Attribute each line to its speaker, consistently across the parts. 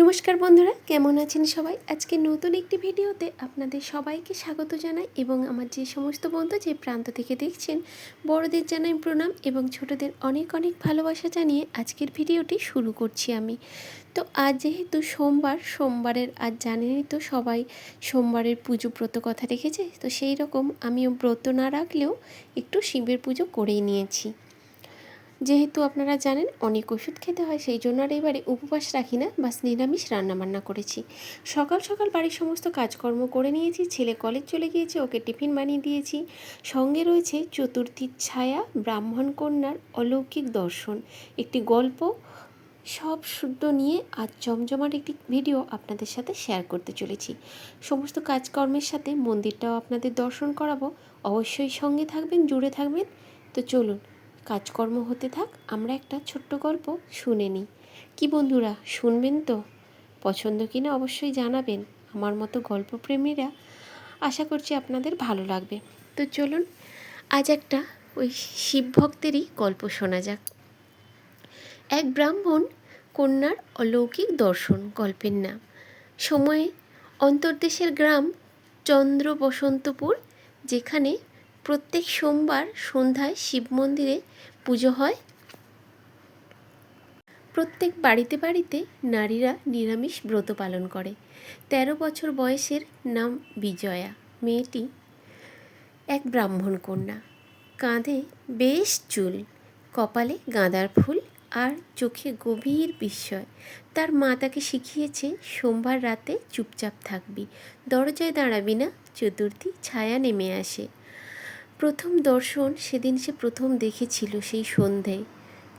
Speaker 1: নমস্কার বন্ধুরা, কেমন আছেন সবাই? আজকে নতুন একটি ভিডিওতে আপনাদের সবাইকে স্বাগত জানাই এবং আমার যে সমস্ত বন্ধু যে প্রান্ত থেকে দেখছেন, বড়দের জানাই প্রণাম এবং ছোটদের অনেক অনেক ভালোবাসা জানিয়ে আজকের ভিডিওটি শুরু করছি আমি। তো আজ যেহেতু সোমবার, সোমবারের আজ জানেনই তো সবাই সোমবারের পুজো ব্রত কথা রেখেছে, তো সেই রকম আমিও ব্রত না রাখলেও একটু শিবের পুজো করেই নিয়েছি। যেহেতু আপনারা জানেন অনেক ওষুধ খেতে হয়, সেই জন্য আর এবারে উপবাস রাখি না, বাস নিরামিষ রান্নাবান্না করেছি। সকাল সকাল বাড়ির সমস্ত কাজকর্ম করে নিয়েছি, ছেলে কলেজ চলে গিয়েছে, ওকে টিফিন বানিয়ে দিয়েছি। সঙ্গে রয়েছে চতুর্থীর ছায়া, ব্রাহ্মণ কন্যার অলৌকিক দর্শন। একটি গল্প, সব শুদ্ধ নিয়ে আজ জমজমাট একটি ভিডিও আপনাদের সাথে শেয়ার করতে চলেছি। সমস্ত কাজকর্মের সাথে মন্দিরটাও আপনাদের দর্শন করাবো। অবশ্যই সঙ্গে থাকবেন, জুড়ে থাকবেন। তো চলুন কাজকর্ম হতে থাক, আমরা একটা ছোট্ট গল্প শুনে নিই। কি বন্ধুরা, শুনবেন তো? পছন্দ কিনা অবশ্যই জানাবেন। আমার মতো গল্পপ্রেমীরা আশা করছি আপনাদের ভালো লাগবে। তো চলুন, আজ একটা ওই শিব ভক্তেরই গল্প শোনা যাক। এক ব্রাহ্মণ কন্যার অলৌকিক দর্শন, গল্পের নাম। সময়ে অন্তর্দেশের গ্রাম চন্দ্র বসন্তপুর যেখানে প্রত্যেক সোমবার সন্ধ্যায় শিব মন্দিরে পুজো হয়। প্রত্যেক বাড়িতে বাড়িতে নারীরা নিরামিষ ব্রত পালন করে। তেরো বছর বয়সের নাম বিজয়া। মেয়েটি এক ব্রাহ্মণ কন্যা। কাঁধে বেশ চুল, কপালে গাঁদার ফুল আর চোখে গভীর বিস্ময়। তার মা তাকে শিখিয়েছে, সোমবার রাতে চুপচাপ থাকবি, দরজায় দাঁড়াবি না, চতুর্থী ছায়া নেমে আসে। প্রথম দর্শন সেদিন সে প্রথম দেখেছিল সেই সন্ধ্যায়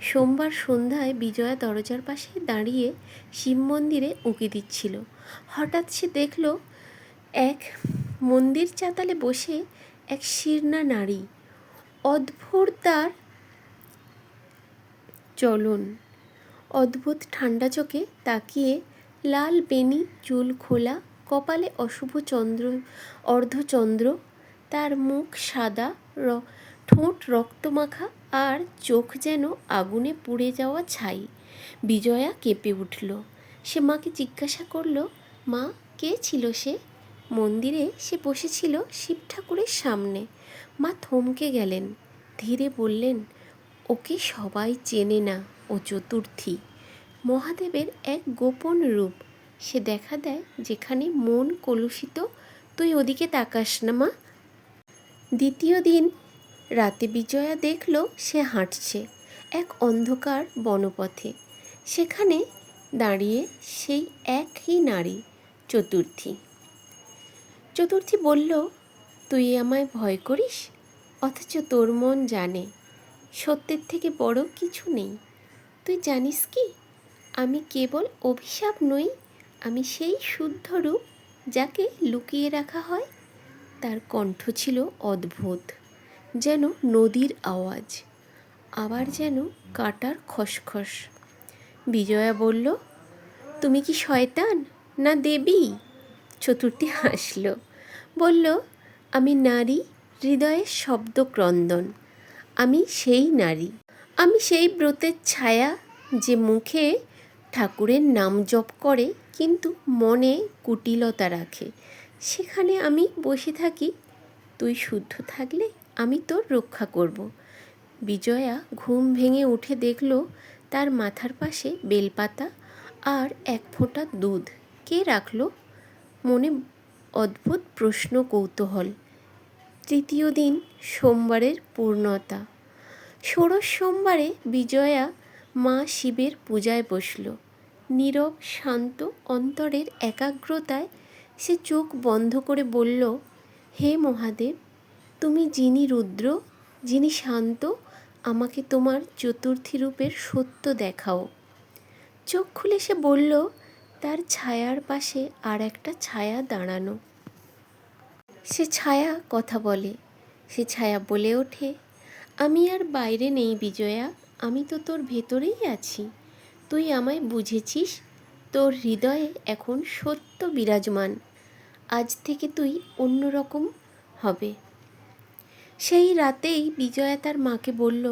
Speaker 1: সোমবার সন্ধ্যায় বিজয়া দরজার পাশে দাঁড়িয়ে শিব মন্দিরে উঁকি দিচ্ছিল। হঠাৎ সে দেখল এক মন্দির চাতালে বসে এক শীর্ণা নারী, অদ্ভুত তার চলন। অদ্ভুত ঠান্ডা চোখে তাকিয়ে লাল বেনি চুল খোলা, কপালে অশুভ চন্দ্র, অর্ধচন্দ্র তার মুখ সাদা র, ঠোঁট রক্তমাখা, আর চোখ যেন আগুনে পুড়ে যাওয়া ছাই। বিজয়া কেঁপে উঠল। সে মাকে জিজ্ঞাসা করল, মা, কে ছিল সে? মন্দিরে সে বসেছিল শিব ঠাকুরের সামনে। মা থমকে গেলেন। ধীরে বললেন, ওকে সবাই চেনে না, ও চতুর্থী। মহাদেবের এক গোপন রূপ। সে দেখা দেয় যেখানে মন কলুষিত। তুই ওদিকে তাকাস না, মা। দ্বিতীয় দিন রাতে বিজয়া দেখল সে হাঁটছে এক অন্ধকার বনপথে। সেখানে দাঁড়িয়ে সেই একই নারী, চতুর্থী। চতুর্থী বলল, তুই আমায় ভয় করিস? অথচ তোর মন জানে, সত্যের থেকে বড় কিছু নেই। তুই জানিস কি? আমি কেবল অভিশাপ নই, আমি সেই শুদ্ধ রূপ যাকে লুকিয়ে রাখা হয় তার কণ্ঠ ছিল অদ্ভুত, যেন নদীর আওয়াজ, আবার যেন কাটার খসখস। বিজয়া বলল, তুমি কি শয়তান না দেবী? চতুর্থী হাসল, বলল, আমি নারী হৃদয়ের শব্দ ক্রন্দন আমি সেই নারী, আমি সেই ব্রতের ছায়া যে মুখে ঠাকুরের নাম জপ করে, কিন্তু মনে কুটিলতা রাখে সেখানে আমি বসে থাকি। তুই শুদ্ধ থাকলে আমি তোর রক্ষা করব। বিজয়া ঘুম ভেঙে উঠে দেখল তার মাথার পাশে বেলপাতা আর এক ফোঁটা দুধ। কে রাখল? মনে অদ্ভুত প্রশ্ন কৌতূহল। তৃতীয় দিন সোমবারের পূর্ণতা। ষোড়শ সোমবারে বিজয়া মা শিবের পূজায় বসল। নীরব, শান্ত অন্তরের একাগ্রতায় সে চোখ বন্ধ করে বলল, হে মহাদেব, তুমি যিনি রুদ্র, যিনি শান্ত, আমাকে তোমার চতুর্থী রূপের সত্য দেখাও। চোখ খুলে সে বলল, তার ছায়ার পাশে আর একটা ছায়া দাঁড়ানো। সে ছায়া কথা বলে, সে ছায়া বলে ওঠে, আমি আর বাইরে নেই বিজয়া, আমি তো তোর ভেতরেই আছি, তুই আমায় বুঝেছিস তোর হৃদয়ে এখন সত্য বিরাজমান। আজ থেকে তুই অন্যরকম হবে। সেই রাতেই বিজয়া তার মাকে বলল,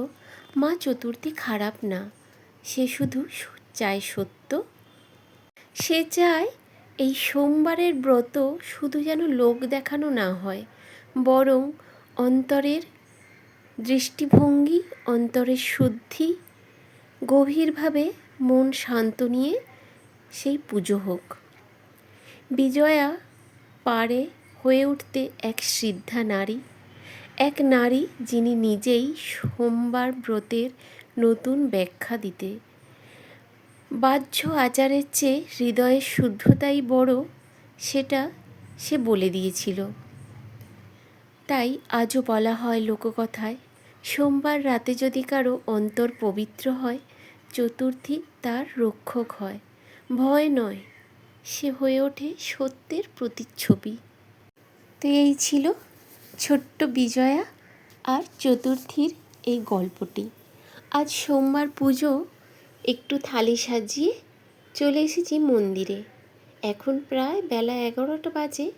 Speaker 1: মা, চতুর্থী খারাপ না। সে শুধু চায় সত্য। সে চায় এই সোমবারের ব্রত শুধু যেন লোক দেখানো না হয়, বরং অন্তরের দৃষ্টিভঙ্গি, অন্তরের শুদ্ধি, গভীরভাবে মন শান্ত নিয়ে সেই পুজো হোক। বিজয়া পারে হয়ে উঠতে এক সিদ্ধা নারী, এক নারী যিনি নিজেই সোমবার ব্রতের নতুন ব্যাখ্যা দিতে। বাহ্য আচারের চেয়ে হৃদয়ের শুদ্ধতাই বড়, সেটা সে বলে দিয়েছিল। তাই আজও বলা হয় লোককথায়, সোমবার রাতে যদি কারও অন্তর পবিত্র হয়, চতুর্থী তার রক্ষক হয়। ভয় নয়, সে হয়ে ওঠে সত্যের প্রতিচ্ছবি। তো এই ছিল ছোট্ট বিজয়া আর চতুর্থীর এই গল্পটি। আজ সোমবার পুজো, একটু থালি সাজিয়ে চলে এসেছি মন্দিরে। এখন প্রায় বেলা এগারোটা বাজে।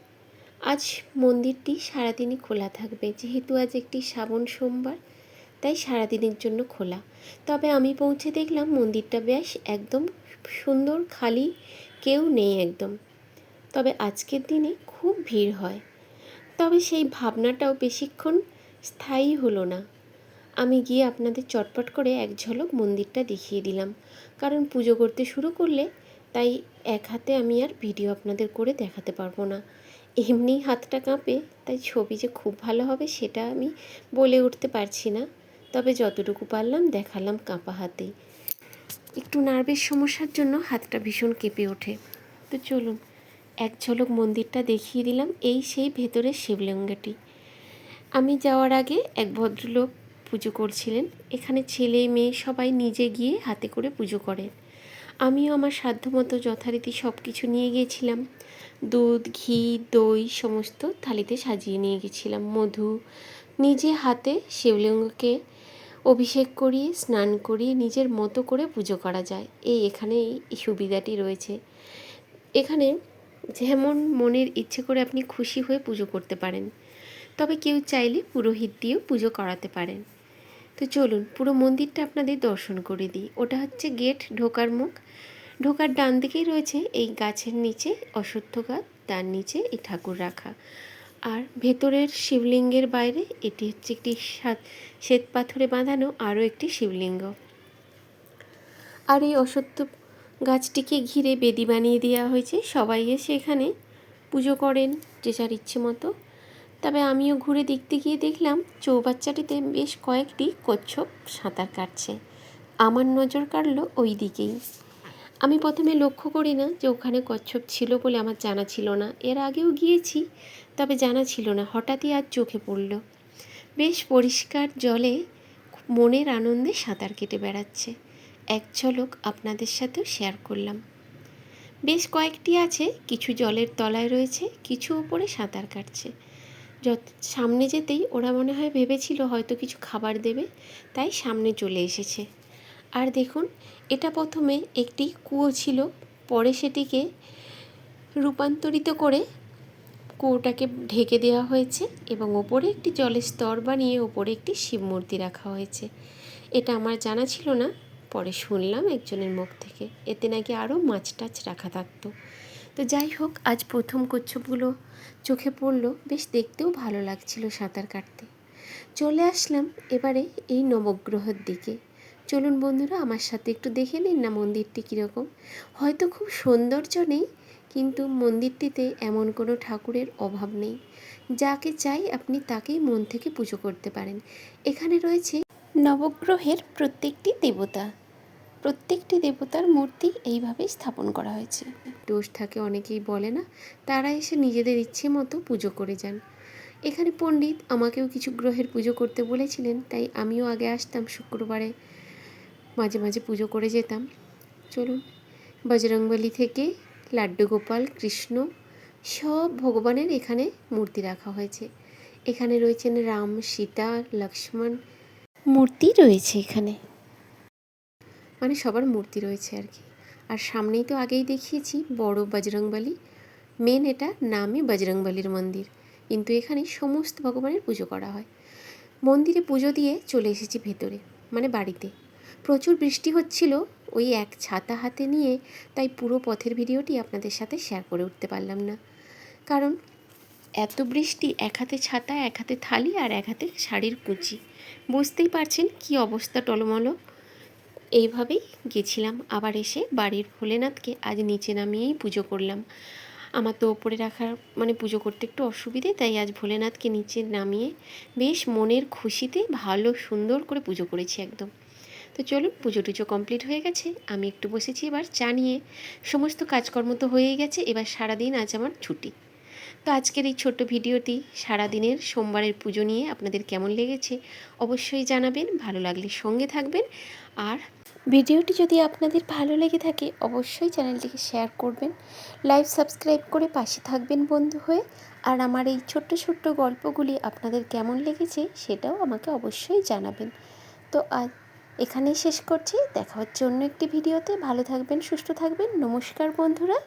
Speaker 1: আজ মন্দিরটি সারাদিনই খোলা থাকবে। যেহেতু আজ একটি শ্রাবণ সোমবার তাই সারাদিনের জন্য খোলা। তবে আমি পৌঁছে দেখলাম মন্দিরটা বেশ একদম সুন্দর, খালি কেউ নেই একদম। তবে আজকের দিনে খুব ভিড় হয়। তবে সেই ভাবনাটাও বেশিক্ষণ স্থায়ী হলো না। আমি গিয়ে আপনাদের চটপট করে এক ঝলক মন্দিরটা দেখিয়ে দিলাম। কারণ পুজো করতে শুরু করলে তাই এক হাতে আমি আর ভিডিও আপনাদের করে দেখাতে পারব না। এমনি হাতটা কাঁপে, তাই ছবি যে খুব ভালো হবে সেটা আমি বলে উঠতে পারছি না। তবে যতটুকু পারলাম দেখালাম কাঁপা হাতেই একটু নার্ভের সমস্যার জন্য হাতটা ভীষণ কেঁপে ওঠে। তো চলুন, এক ঝলক মন্দিরটা দেখিয়ে দিলাম এই সেই ভেতরের শিবলিঙ্গটি। আমি যাওয়ার আগে এক ভদ্রলোক পুজো করছিলেন। এখানে ছেলে, মেয়ে সবাই নিজে গিয়ে হাতে করে পুজো করেন আমিও আমার সাধ্যমতো যথারীতি সব কিছু নিয়ে গিয়েছিলাম। দুধ, ঘি, দই সমস্ত থালিতে সাজিয়ে নিয়ে গেছিলাম মধু, নিজে হাতে শিবলিঙ্গকে অভিষেক করিয়ে স্নান করিয়ে নিজের মতো করে পুজো করা যায়। এই এখানে এই সুবিধাটি রয়েছে। এখানে যেমন মনের ইচ্ছে করে আপনি খুশি হয়ে পুজো করতে পারেন, তবে কেউ চাইলে পুরোহিত দিয়েও পুজো করাতে পারেন। তো চলুন, পুরো মন্দিরটা আপনাদের দর্শন করে দিই। ওটা হচ্ছে গেট, ঢোকার মুখ। ঢোকার ডান দিকেই রয়েছে এই গাছের নিচে অশ্বত্থ গাছ, তার নিচে এই ঠাকুর রাখা। আর ভেতরের শিবলিঙ্গের বাইরে এটি হচ্ছে একটি শ্বেত পাথরে বাঁধানো আরও একটি শিবলিঙ্গ। আর এই অশ্বত্থ গাছটিকে ঘিরে বেদি বানিয়ে দেওয়া হয়েছে। সবাই এসে এখানে পুজো করেন যে যার ইচ্ছে মতো। তবে আমিও ঘুরে দেখতে গিয়ে দেখলাম চৌবাচ্চাটিতে বেশ কয়েকটি কচ্ছপ সাঁতার কাটছে। আমার নজর কাড়ল ওই দিকেই। আমি প্রথমে লক্ষ্য করি না যে ওখানে কচ্ছপ ছিল বলে আমার জানা ছিল না। এর আগেও গিয়েছি। তবে জানা ছিল না, হঠাৎই আজ চোখে পড়ল। বেশ পরিষ্কার জলে মনের আনন্দে সাঁতার কেটে বেড়াচ্ছে। এক ঝলক আপনাদের সাথেও শেয়ার করলাম। বেশ কয়েকটি আছে, কিছু জলের তলায় রয়েছে, কিছু ওপরে সাঁতার কাটছে। যত সামনে যেতেই ওরা মনে হয় ভেবেছিল হয়তো কিছু খাবার দেবে, তাই সামনে চলে এসেছে। আর দেখুন, এটা প্রথমে একটি কুয়ো ছিল, পরে সেটিকে রূপান্তরিত করে কুয়োটাকে ঢেকে দেওয়া হয়েছে এবং ওপরে একটি জলের স্তর বানিয়ে ওপরে একটি শিব মূর্তি রাখা হয়েছে। এটা আমার জানা ছিল না, পরে শুনলাম একজনের মুখ থেকে। এতে নাকি আরও মাছ টাছ রাখা থাকতো। তো যাই হোক, আজ প্রথম কচ্ছপগুলো চোখে পড়ল। বেশ দেখতেও ভালো লাগছিল সাঁতার কাটতে। চলে আসলাম এবারে এই নবগ্রহের দিকে। চলুন বন্ধুরা, আমার সাথে একটু দেখে নিন না মন্দিরটি কীরকম। হয়তো খুব সৌন্দর্য নেই কিন্তু মন্দিরটিতে এমন কোনো ঠাকুরের অভাব নেই। যাকে চাই আপনি তাকেই মন থেকে পুজো করতে পারেন। এখানে রয়েছে নবগ্রহের প্রত্যেকটি দেবতা। প্রত্যেকটি দেবতার মূর্তি এইভাবেই স্থাপন করা হয়েছে। দোষ থাকে অনেকেই বলে না, তারা এসে নিজেদের ইচ্ছে মতো পুজো করে যান। এখানে পণ্ডিত আমাকেও কিছু গ্রহের পুজো করতে বলেছিলেন, তাই আমিও আগে আসতাম শুক্রবারে। মাঝে মাঝে পুজো করে যেতাম। চলুন, বজরংবলী থেকে লাড্ডু গোপাল কৃষ্ণ সব ভগবানের এখানে মূর্তি রাখা হয়েছে। এখানে রয়েছেন রাম সীতা লক্ষ্মণ। মূর্তি রয়েছে এখানে। মানে সবার মূর্তি রয়েছে আর কি। আর সামনেই তো আগেই দেখিয়েছি বড় বজরংবলী। মেন এটা নামে বজরংবলীর মন্দির। কিন্তু এখানে সমস্ত ভগবানের পুজো করা হয়। মন্দিরে পুজো দিয়ে চলে এসেছি ভেতরে মানে বাড়িতে। প্রচুর বৃষ্টি হচ্ছিল, ওই এক ছাতা হাতে নিয়ে তাই পুরো পথের ভিডিওটি আপনাদের সাথে শেয়ার করে উঠতে পারলাম না। কারণ এত বৃষ্টি, এক হাতে ছাতা, এক হাতে থালি আর এক হাতে শাড়ির কুচি। বুঝতেই পারছেন কি অবস্থা টলমলো। এইভাবেই গেছিলাম, আবার এসে বাড়ির ভোলেনাথকে আজ নিচে নামিয়েই পুজো করলাম। আমার তো ওপরে রাখার মানে পুজো করতে একটু অসুবিধে, তাই আজ ভোলেনাথকে নিচে নামিয়ে বেশ মনের খুশিতে ভালো সুন্দর করে পুজো করেছি একদম। তো চলুন, পুজো টুজো কমপ্লিট হয়ে গেছে। আমি একটু বসেছি এবার, চা নিয়ে। সমস্ত কাজকর্ম তো হয়েই গেছে, এবার সারাদিন আজ আমার ছুটি। তো আজকের এই ছোট্ট ভিডিওটি, সারাদিনের সোমবারের পুজো নিয়ে আপনাদের কেমন লেগেছে, অবশ্যই জানাবেন, ভালো লাগলে সঙ্গে থাকবেন। আর ভিডিওটি যদি আপনাদের ভালো লেগে থাকে, অবশ্যই চ্যানেলটিকে শেয়ার করবেন লাইভ সাবস্ক্রাইব করে পাশে থাকবেন বন্ধু হয়ে। আর আমার এই ছোট্ট ছোট্ট গল্পগুলি আপনাদের কেমন লেগেছে, সেটাও আমাকে অবশ্যই জানাবেন। তো আজ এখানেই শেষ করছি। দেখা হচ্ছে অন্য একটি ভিডিওতে। ভালো থাকবেন সুস্থ থাকবেন। নমস্কার বন্ধুরা।